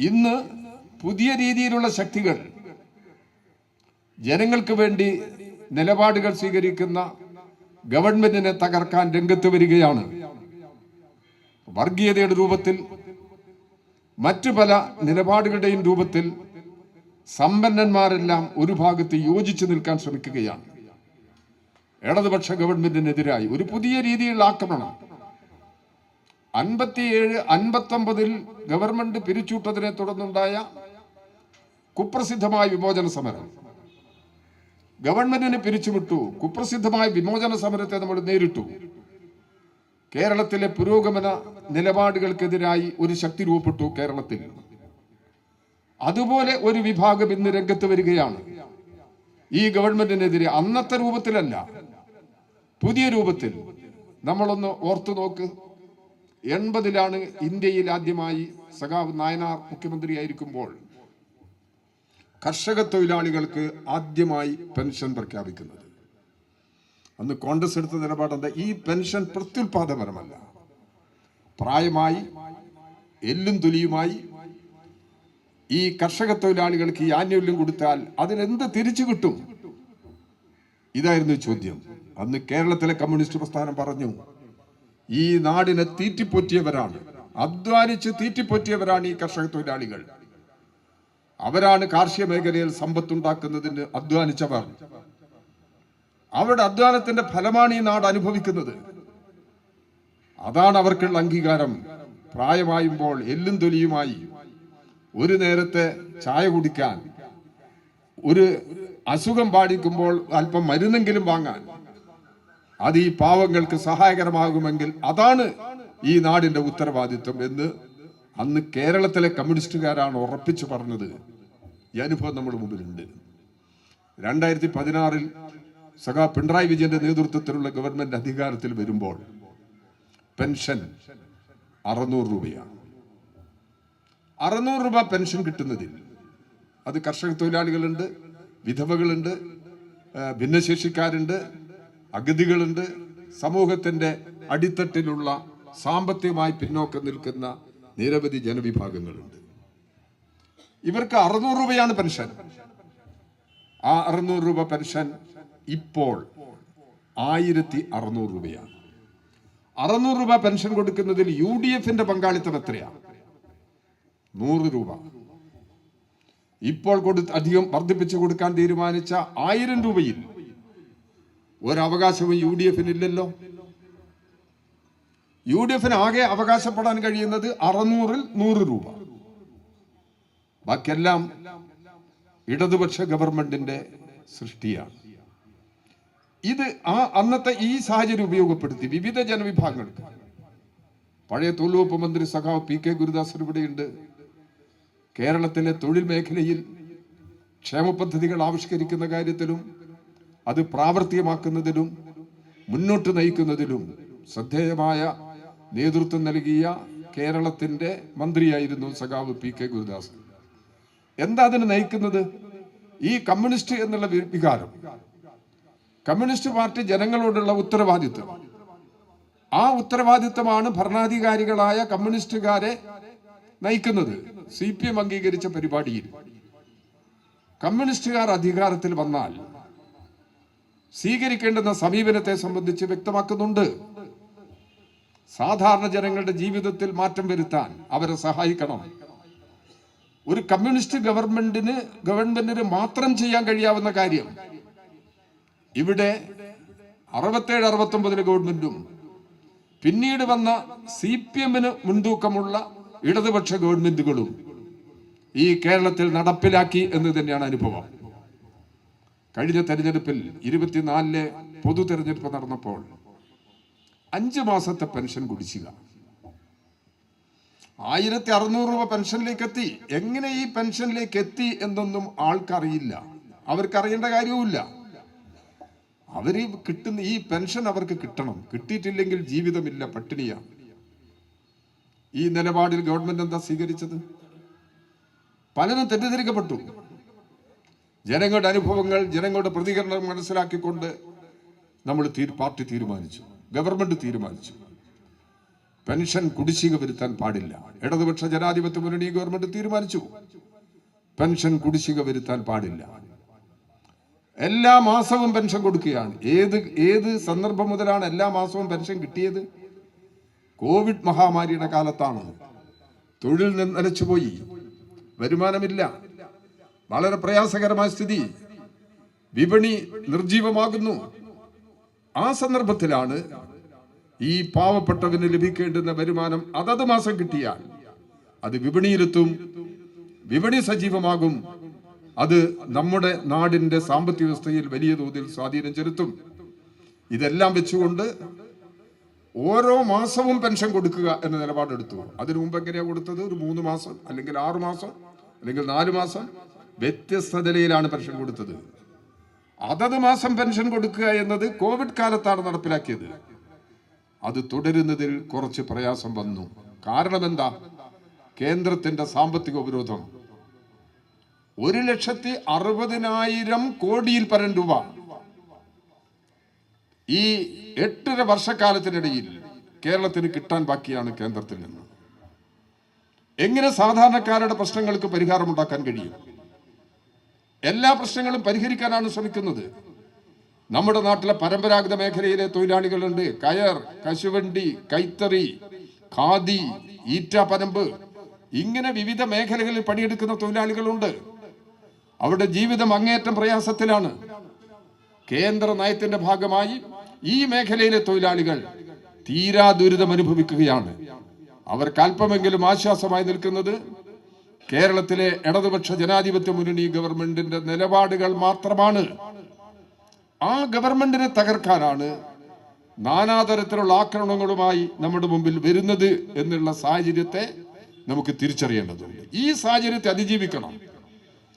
ഇന്ന് പുതിയ രീതിയിലുള്ള ശക്തികൾ ജനങ്ങൾക്ക് വേണ്ടി നിലപാടുകൾ സ്വീകരിക്കുന്ന ഗവൺമെന്റിനെ തകർക്കാൻ രംഗത്ത് വരികയാണ്. വർഗീയതയുടെ രൂപത്തിൽ മറ്റു പല നിലപാടുകളുടെയും രൂപത്തിൽ സമ്പന്നന്മാരെല്ലാം ഒരു ഭാഗത്ത് യോജിച്ചു നിൽക്കാൻ ശ്രമിക്കുകയാണ്. ഇടതുപക്ഷ ഗവൺമെന്റിനെതിരായി ഒരു പുതിയ രീതിയിലുള്ള ആക്രമണം അൻപത്തിയേഴ് അൻപത്തൊമ്പതിൽ ഗവൺമെന്റ് പിരിച്ചുവിട്ടതിനെ തുടർന്നുണ്ടായ കുപ്രസിദ്ധമായ വിമോചന സമരം. ഗവൺമെന്റിനെ പിരിച്ചുവിട്ടു. കുപ്രസിദ്ധമായ വിമോചന സമരത്തെ നമ്മൾ നേരിട്ടു. കേരളത്തിലെ പുരോഗമന നിലപാടുകൾക്കെതിരായി ഒരു ശക്തി രൂപപ്പെട്ടു കേരളത്തിൽ. അതുപോലെ ഒരു വിഭാഗം ഇന്ന് രംഗത്ത് വരികയാണ്. ഈ ഗവൺമെന്റിനെതിരെ അന്നത്തെ രൂപത്തിലല്ല പുതിയ രൂപത്തിൽ. നമ്മളൊന്ന് ഓർത്തു നോക്ക് എൺപതിലാണ് ഇന്ത്യയിൽ ആദ്യമായി സഖാവ് നായനാർ മുഖ്യമന്ത്രിയായിരിക്കുമ്പോൾ കർഷക തൊഴിലാളികൾക്ക് ആദ്യമായി പെൻഷൻ പ്രഖ്യാപിക്കുന്നത്. അന്ന് കോൺഗ്രസ് എടുത്ത നിലപാടെന്താ ഈ പെൻഷൻ പ്രത്യുൽപാദപരമല്ല പ്രായമായി എല്ലും തൊലിയുമായി ഈ കർഷക തൊഴിലാളികൾക്ക് ഈ ആനുകൂല്യം കൊടുത്താൽ അതിനെന്ത് തിരിച്ചു കിട്ടും? ഇതായിരുന്നു ചോദ്യം. അന്ന് കേരളത്തിലെ കമ്മ്യൂണിസ്റ്റ് പ്രസ്ഥാനം പറഞ്ഞു ഈ നാടിനെ തീറ്റിപ്പൊറ്റിയവരാണ്. അധ്വാനിച്ച് തീറ്റിപ്പൊറ്റിയവരാണ് ഈ കർഷക തൊഴിലാളികൾ. അവരാണ് കാർഷിക മേഖലയിൽ സമ്പത്തുണ്ടാക്കുന്നതിന് അധ്വാനിച്ചവർ. അവരുടെ അധ്വാനത്തിന്റെ ഫലമാണ് ഈ നാട് അനുഭവിക്കുന്നത്. അതാണ് അവർക്കുള്ള അംഗീകാരം. പ്രായമായുമ്പോൾ എല്ലും തൊലിയുമായി ഒരു നേരത്തെ ചായ കുടിക്കാൻ ഒരു അസുഖം ബാധിക്കുമ്പോൾ അല്പം മരുന്നെങ്കിലും വാങ്ങാൻ. അത് ഈ പാവങ്ങൾക്ക് സഹായകരമാകുമെങ്കിൽ അതാണ് ഈ നാടിന്റെ ഉത്തരവാദിത്വം എന്ന് അന്ന് കേരളത്തിലെ കമ്മ്യൂണിസ്റ്റുകാരാണ് ഉറപ്പിച്ചു പറഞ്ഞത്. ഈ അനുഭവം നമ്മുടെ മുമ്പിലുണ്ട്. രണ്ടായിരത്തി പതിനാറിൽ സഖാ പിണറായി വിജയന്റെ നേതൃത്വത്തിലുള്ള ഗവൺമെന്റ് അധികാരത്തിൽ വരുമ്പോൾ പെൻഷൻ അറുന്നൂറ് രൂപയാണ്. അറുന്നൂറ് രൂപ പെൻഷൻ കിട്ടുന്നതിൽ അത് കർഷക തൊഴിലാളികളുണ്ട് വിധവകളുണ്ട് ഭിന്നശേഷിക്കാരുണ്ട് അഗതികളുണ്ട്. സമൂഹത്തിന്റെ അടിത്തട്ടിലുള്ള സാമ്പത്തികമായി പിന്നോക്കം നിൽക്കുന്ന നിരവധി ജനവിഭാഗങ്ങളുണ്ട്. ഇവർക്ക് അറുന്നൂറ് രൂപയാണ് പെൻഷൻ. ആ അറുന്നൂറ് രൂപ പെൻഷൻ ഇപ്പോൾ ആയിരത്തി അറുന്നൂറ് രൂപയാണ്. അറുന്നൂറ് രൂപ പെൻഷൻ കൊടുക്കുന്നതിൽ യു ഡി എഫിന്റെ പങ്കാളിത്തം എത്രയാണ് നൂറ് രൂപ. ഇപ്പോൾ കൊടു അധികം വർദ്ധിപ്പിച്ചു കൊടുക്കാൻ തീരുമാനിച്ച ആയിരം രൂപയിൽ ഒരവകാശവും യു ഡി എഫിന് ഇല്ലല്ലോ യു ഡി എഫിന് ആകെ അവകാശപ്പെടാൻ കഴിയുന്നത് അറുന്നൂറിൽ നൂറ് രൂപ. ബാക്കിയെല്ലാം ഇടതുപക്ഷ ഗവൺമെന്റിന്റെ സൃഷ്ടിയാണ്. ഇത് ആ അന്നത്തെ ഈ സാഹചര്യം ഉപയോഗപ്പെടുത്തി വിവിധ ജനവിഭാഗങ്ങൾക്ക്. പഴയ തൊഴിലുവകുപ്പ് മന്ത്രി സഖാവ് പി കെ ഗുരുദാസൻ ഇവിടെയുണ്ട്. കേരളത്തിലെ തൊഴിൽ മേഖലയിൽ ക്ഷേമ പദ്ധതികൾ ആവിഷ്കരിക്കുന്ന കാര്യത്തിലും അത് പ്രാവർത്തികമാക്കുന്നതിലും മുന്നോട്ട് നയിക്കുന്നതിലും ശ്രദ്ധേയമായ നേതൃത്വം നൽകിയ കേരളത്തിന്റെ മന്ത്രിയായിരുന്നു സഖാവ് പി കെ ഗുരുദാസ്. എന്താ അതിന് നയിക്കുന്നത്? ഈ കമ്മ്യൂണിസ്റ്റ് എന്നുള്ള വികാരം. കമ്മ്യൂണിസ്റ്റ് പാർട്ടി ജനങ്ങളോടുള്ള ഉത്തരവാദിത്വം. ആ ഉത്തരവാദിത്വമാണ് ഭരണാധികാരികളായ കമ്മ്യൂണിസ്റ്റുകാരെ നയിക്കുന്നത്. സി പി എം അംഗീകരിച്ച പരിപാടിയിൽ. കമ്മ്യൂണിസ്റ്റുകാർ അധികാരത്തിൽ വന്നാൽ സ്വീകരിക്കേണ്ടുന്ന സമീപനത്തെ സംബന്ധിച്ച് വ്യക്തമാക്കുന്നുണ്ട്. സാധാരണ ജനങ്ങളുടെ ജീവിതത്തിൽ മാറ്റം വരുത്താൻ അവരെ സഹായിക്കണം. ഒരു കമ്മ്യൂണിസ്റ്റ് ഗവൺമെന്റിന് ഗവൺമെന്റിന് മാത്രം ചെയ്യാൻ കഴിയാവുന്ന കാര്യം ഇവിടെ അറുപത്തേഴ് അറുപത്തൊമ്പതിലെ ഗവൺമെന്റും പിന്നീട് വന്ന സി പി എമ്മിന് മുൻതൂക്കമുള്ള ഇടതുപക്ഷ ഗവൺമെന്റുകളും ഈ കേരളത്തിൽ നടപ്പിലാക്കി എന്ന് തന്നെയാണ് അനുഭവം. കഴിഞ്ഞ തെരഞ്ഞെടുപ്പിൽ ഇരുപത്തിനാലിലെ പൊതു തെരഞ്ഞെടുപ്പ് നടന്നപ്പോൾ അഞ്ച് മാസത്തെ പെൻഷൻ കുടിശ്ശിക. ആയിരത്തി അറുന്നൂറ് രൂപ പെൻഷനിലേക്ക് എത്തി എങ്ങനെ ഈ പെൻഷനിലേക്ക് എത്തി എന്നൊന്നും ആൾക്കറിയില്ല. അവർക്കറിയേണ്ട കാര്യവുമില്ല. അവർ കിട്ടുന്ന ഈ പെൻഷൻ അവർക്ക് കിട്ടണം. കിട്ടിയിട്ടില്ലെങ്കിൽ ജീവിതമില്ല പട്ടിണിയാണ് ഈ നിലപാടിൽ ഗവൺമെന്റ് എന്താ സ്വീകരിച്ചത്? പലരും തെറ്റിദ്ധരിക്കപ്പെട്ടു. ജനങ്ങളുടെ അനുഭവങ്ങൾ ജനങ്ങളുടെ പ്രതികരണം മനസ്സിലാക്കിക്കൊണ്ട് നമ്മൾ പാർട്ടി തീരുമാനിച്ചു. ഗവൺമെന്റ് തീരുമാനിച്ചു. പെൻഷൻ കുടിശ്ശിക വരുത്താൻ പാടില്ല. ഇടതുപക്ഷ ജനാധിപത്യ മുന്നണി ഗവൺമെന്റ് തീരുമാനിച്ചു. പെൻഷൻ കുടിശ്ശിക വരുത്താൻ പാടില്ല. എല്ലാ മാസവും പെൻഷൻ കൊടുക്കുകയാണ്. ഏത് ഏത് സന്ദർഭം മുതലാണ് എല്ലാ മാസവും പെൻഷൻ കിട്ടിയത്? കോവിഡ് മഹാമാരിയുടെ കാലത്താണ്. തൊഴിൽ നിലച്ചുപോയി വരുമാനമില്ല. വളരെ പ്രയാസകരമായ സ്ഥിതി. വിപണി നിർജീവമാകുന്നു ആ സന്ദർഭത്തിലാണ് ഈ പാവപ്പെട്ടവന് ലഭിക്കേണ്ടുന്ന വരുമാനം അതത് മാസം കിട്ടിയാൽ അത് വിപണിയിലെത്തും വിപണി സജീവമാകും. അത് നമ്മുടെ നാടിന്റെ സാമ്പത്തിക വ്യവസ്ഥയിൽ വലിയ തോതിൽ സ്വാധീനം ചെലുത്തും. ഇതെല്ലാം വെച്ചുകൊണ്ട് ഓരോ മാസവും പെൻഷൻ കൊടുക്കുക എന്ന നിലപാടെടുത്തു. അതിനു മുമ്പ് എങ്ങനെയാണ് കൊടുത്തത്? ഒരു മൂന്ന് മാസം അല്ലെങ്കിൽ ആറു മാസം അല്ലെങ്കിൽ നാല് മാസം വ്യത്യസ്ത നിലയിലാണ് പെൻഷൻ കൊടുത്തത്. അതത് മാസം പെൻഷൻ കൊടുക്കുക എന്നത് കോവിഡ് കാലത്താണ് നടപ്പിലാക്കിയത്. അത് തുടരുന്നതിൽ കുറച്ച് പ്രയാസം വന്നു. കാരണം എന്താ കേന്ദ്രത്തിന്റെ സാമ്പത്തിക ഉപരോധം. ഒരു ലക്ഷത്തി അറുപതിനായിരം കോടിയിൽ പരം രൂപ. ഈ എട്ടര വർഷക്കാലത്തിനിടയിൽ കേരളത്തിന് കിട്ടാൻ ബാക്കിയാണ് കേന്ദ്രത്തിൽ നിന്ന്. എങ്ങനെ സാധാരണക്കാരുടെ പ്രശ്നങ്ങൾക്ക് പരിഹാരം ഉണ്ടാക്കാൻ കഴിയും? എല്ലാ പ്രശ്നങ്ങളും പരിഹരിക്കാനാണ് ശ്രമിക്കുന്നത്. നമ്മുടെ നാട്ടിലെ പരമ്പരാഗത മേഖലയിലെ തൊഴിലാളികളുണ്ട്. കയർ കശുവണ്ടി കൈത്തറി ഖാദി ഈറ്റാപ്പനമ്പ് ഇങ്ങനെ വിവിധ മേഖലകളിൽ പണിയെടുക്കുന്ന തൊഴിലാളികളുണ്ട്. അവരുടെ ജീവിതം അങ്ങേയറ്റം പ്രയാസത്തിലാണ്. കേന്ദ്ര നയത്തിന്റെ ഭാഗമായി ഈ മേഖലയിലെ തൊഴിലാളികൾ തീരാ ദുരിതം അനുഭവിക്കുകയാണ് അവർക്ക് അല്പമെങ്കിലും ആശ്വാസമായി നിൽക്കുന്നത് കേരളത്തിലെ ഇടതുപക്ഷ ജനാധിപത്യ മുന്നണി ഗവൺമെന്റിന്റെ നിലപാടുകൾ മാത്രമാണ്. ആ ഗവൺമെന്റിനെ തകർക്കാനാണ് നാനാതരത്തിലുള്ള ആക്രമണങ്ങളുമായി നമ്മുടെ മുമ്പിൽ വരുന്നത് എന്നുള്ള സാഹചര്യത്തെ നമുക്ക് തിരിച്ചറിയേണ്ടതുണ്ട്. ഈ സാഹചര്യത്തെ അതിജീവിക്കണം.